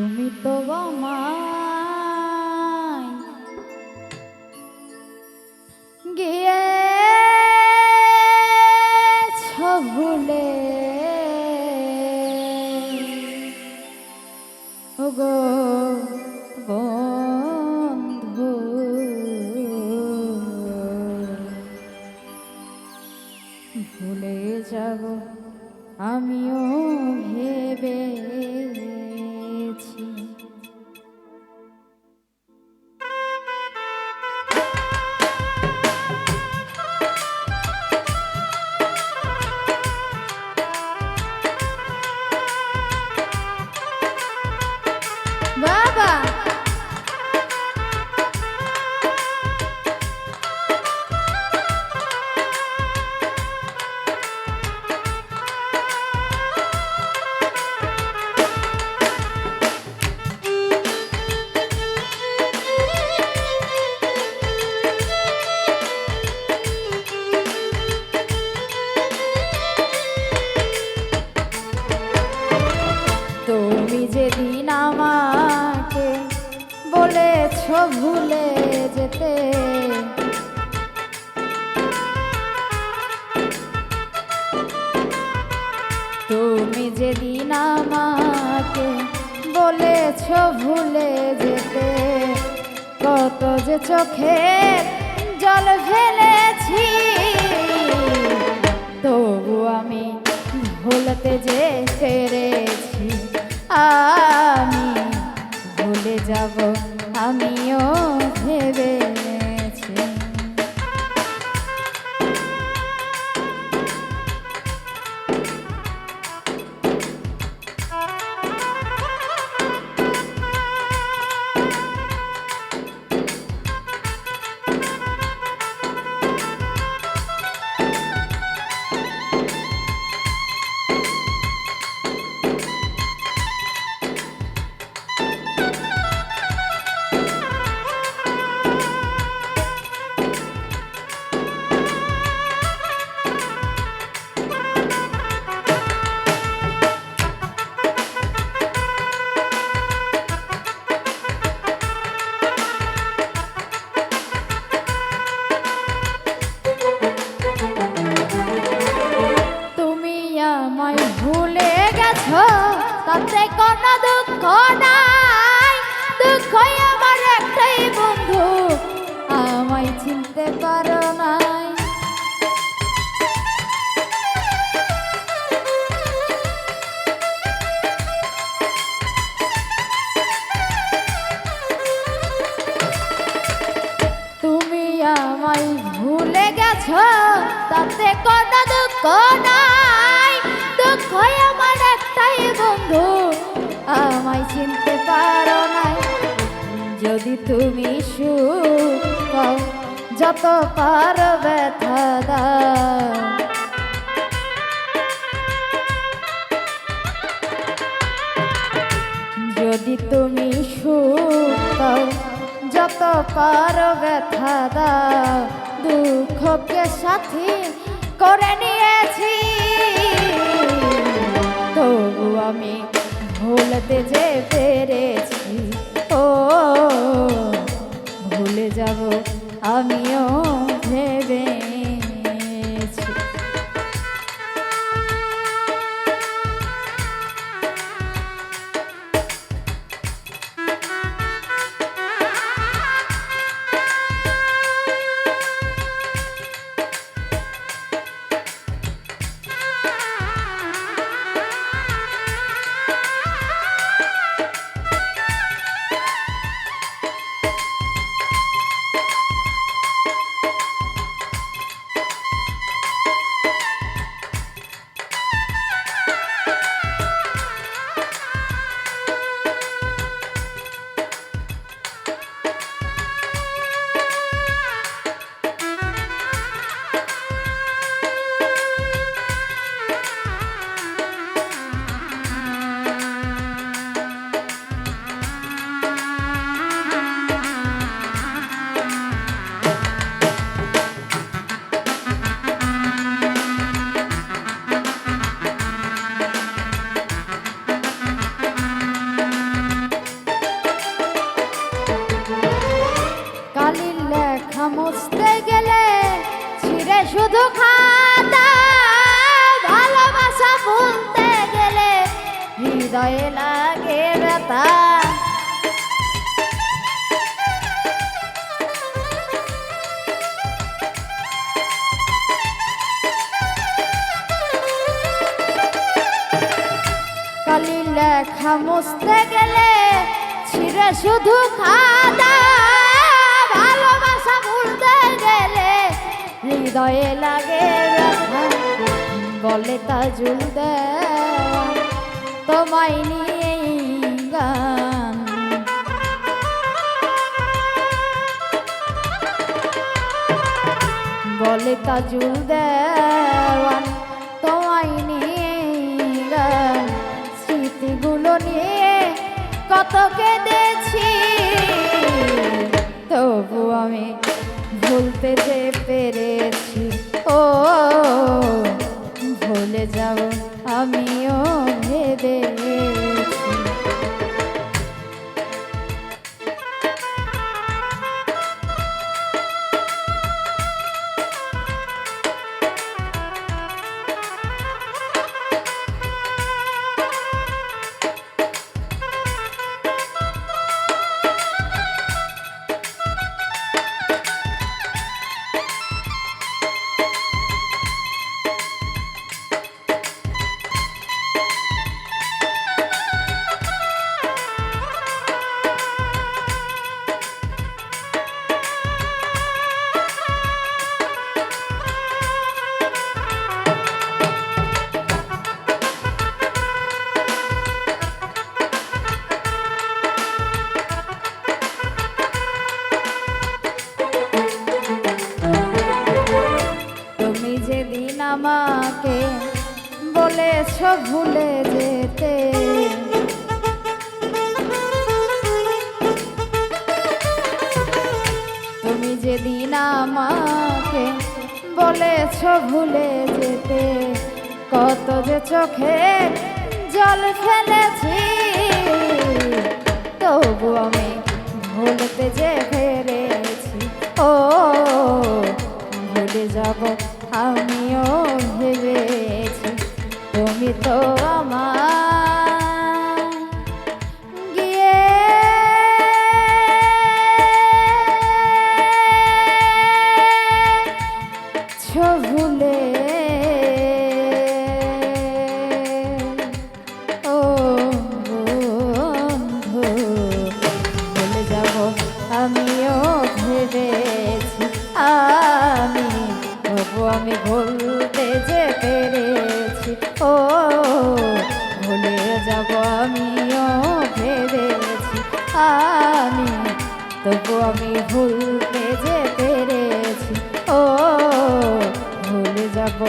তুমি তো আমায় গিয়েছ ভুলে। ওগো বন্ধু ভুলে যাব আমিও ভেবেছি ভুলে যেতে। তুমি যেদিন আমাকে বলেছ ভুলে যেতে, কত যে চোখে জল ফেলেছি। তবু আমি ভুলতে যে পেরেছি। আমি তাতে কোনো দুঃখ নাই। দুঃখ আমার একটাই বন্ধু, আমায় চিনতে পারো নাই। তুমি আমায় ভুলে গেছো, তাতে কোনো দুঃখ চিনতে পারো নাই। যদি তুমি সুখ যত পারো ব্যথা যদি তুমি সুখ যত পারো ব্যথা দাও। দুঃখকে সাথী করে নিয়েছি। তবু আমি ভুলতে যে পেরেছি ও ভুলে যাব আমিও। হৃদয়ে লাগে ব্যথা। কালি লেখা মুছতে গেলে ছিঁড়ে শুধু খাদা ভালোবাসা ভুলতে গেলে হৃদয়ে লাগে বলে তা জুল তোমায় নিয়ে গান। বলে তাজুল দেওয়ান, তোমায় নিয়ে গান। স্মৃতিগুলো নিয়ে কত কেঁদেছি, তবু আমি ভুলতে যে পেরেছি। ও, ভুলে যাব আমিও। day. বলেছ ভুলে যেতে। তুমি যেদিন আমাকে বলেছ ভুলে যেতে, কত যে চোখে জল ফেলেছি, তবু আমি ভুলতে যে ফেরেছি ও, ভুলে যাব আমিও ভুলতে যে পেরেছি ও ভুলে যাব